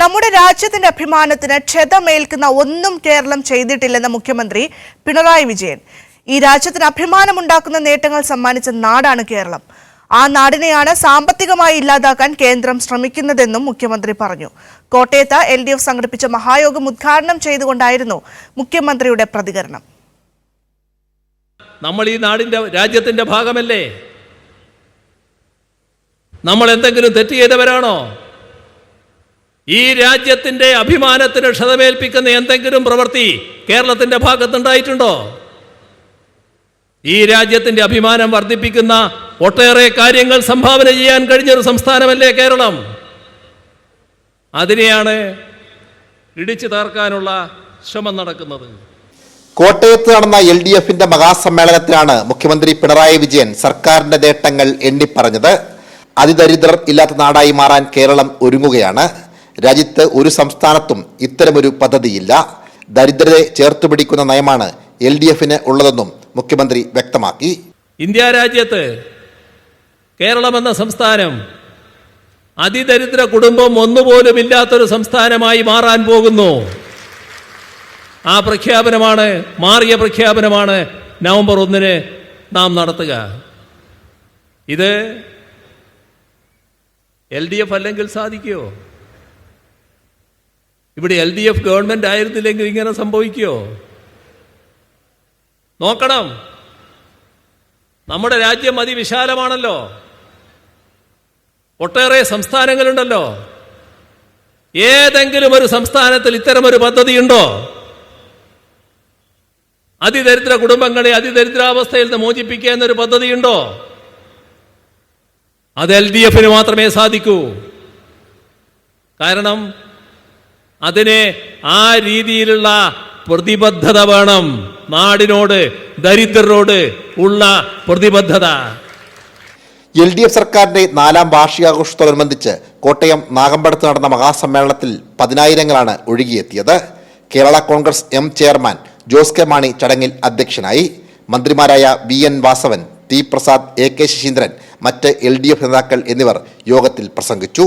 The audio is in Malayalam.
നമ്മുടെ രാജ്യത്തിന്റെ അഭിമാനത്തിന് ക്ഷതമേൽക്കുന്ന ഒന്നും കേരളം ചെയ്തിട്ടില്ലെന്ന് മുഖ്യമന്ത്രി പിണറായി വിജയൻ. ഈ രാജ്യത്തിന് അഭിമാനമുണ്ടാക്കുന്ന നേട്ടങ്ങൾ സമ്മാനിച്ച നാടാണ് കേരളം. ആ നാടിനെയാണ് സാമ്പത്തികമായി ഇല്ലാതാക്കാൻ കേന്ദ്രം ശ്രമിക്കുന്നതെന്നും മുഖ്യമന്ത്രി പറഞ്ഞു. കോട്ടയത്ത് എൽ ഡി എഫ് സംഘടിപ്പിച്ച മഹായോഗം ഉദ്ഘാടനം ചെയ്തുകൊണ്ടായിരുന്നു മുഖ്യമന്ത്രിയുടെ പ്രതികരണം. നമ്മൾ ഈ നാടിന്റെ രാജ്യത്തിന്റെ ഭാഗമല്ലേ? നമ്മൾ എന്തെങ്കിലും തെറ്റ് ചെയ്തവരാണോ? ഈ രാജ്യത്തിന്റെ അഭിമാനത്തിന് ക്ഷതമേൽപ്പിക്കുന്ന എന്തെങ്കിലും പ്രവൃത്തി കേരളത്തിന്റെ ഭാഗത്തുണ്ടായിട്ടുണ്ടോ? ഈ രാജ്യത്തിന്റെ അഭിമാനം വർദ്ധിപ്പിക്കുന്ന ഒട്ടേറെ കാര്യങ്ങൾ സംഭാവന ചെയ്യാൻ കഴിഞ്ഞൊരു സംസ്ഥാനമല്ലേ കേരളം? അതിനെയാണ് ഇടിച്ചു തകർക്കാനുള്ള ശ്രമം നടക്കുന്നത്. കോട്ടയത്ത് നടന്ന എൽ ഡി എഫിന്റെ മഹാസമ്മേളനത്തിലാണ് മുഖ്യമന്ത്രി പിണറായി വിജയൻ സർക്കാരിന്റെ നേട്ടങ്ങൾ എണ്ണിപ്പറഞ്ഞത്. അതിദരിദ്രർ ഇല്ലാത്ത നാടായി മാറാൻ കേരളം ഒരുങ്ങുകയാണ്. രാജ്യത്ത് ഒരു സംസ്ഥാനത്തും ഇത്തരമൊരു പദ്ധതിയില്ല. ദരിദ്രരെ ചേർത്ത് പിടിക്കുന്ന നയമാണ് എൽ ഡി എഫിന് ഉള്ളതെന്നും മുഖ്യമന്ത്രി വ്യക്തമാക്കി. ഇന്ത്യ രാജ്യത്ത് കേരളമെന്ന സംസ്ഥാനം അതിദരിദ്ര കുടുംബം ഒന്നുപോലും ഇല്ലാത്തൊരു സംസ്ഥാനമായി മാറാൻ പോകുന്നു. ആ പ്രഖ്യാപനമാണ് മാറിയ പ്രഖ്യാപനമാണ് നവംബർ ഒന്നിന് നാം നടത്തുക. ഇത് എൽ ഡി എഫ് അല്ലെങ്കിൽ സാധിക്കുമോ ഇവിടെ എൽ ഡി എഫ് ഗവൺമെന്റ് ആയിരുന്നില്ലെങ്കിൽ ഇങ്ങനെ സംഭവിക്കുമോ നോക്കണം. നമ്മുടെ രാജ്യം അതിവിശാലമാണല്ലോ. ഒട്ടേറെ സംസ്ഥാനങ്ങളുണ്ടല്ലോ. ഏതെങ്കിലും ഒരു സംസ്ഥാനത്തിൽ ഇത്തരമൊരു പദ്ധതിയുണ്ടോ? അതിദരിദ്ര കുടുംബങ്ങളെ അതിദരിദ്രാവസ്ഥയിൽ നിന്ന് മോചിപ്പിക്കുക എന്നൊരു പദ്ധതിയുണ്ടോ? അത് എൽ ഡി എഫിന് മാത്രമേ സാധിക്കൂ. കാരണം അതിന് ആ രീതിയിലുള്ള പ്രതിബദ്ധത വേണം. നാടിനോട് ദരിദ്രരോട് ഉള്ള പ്രതിബദ്ധത. എൽ ഡി എഫ് സർക്കാരിന്റെ നാലാം വാർഷികാഘോഷത്തോടനുബന്ധിച്ച് കോട്ടയം നാഗമ്പടത്ത് നടന്ന മഹാസമ്മേളനത്തിൽ പതിനായിരങ്ങളാണ് ഒഴുകിയെത്തിയത്. Kerala Congress M chairman Jose K Mani ചടങ്ങിൽ അധ്യക്ഷനായി. മന്ത്രിമാരായ V N Vasavan T Prasad A K Saseendran മറ്റ് എൽ ഡി എഫ് നേതാക്കൾ എന്നിവർ യോഗത്തിൽ പ്രസംഗിച്ചു.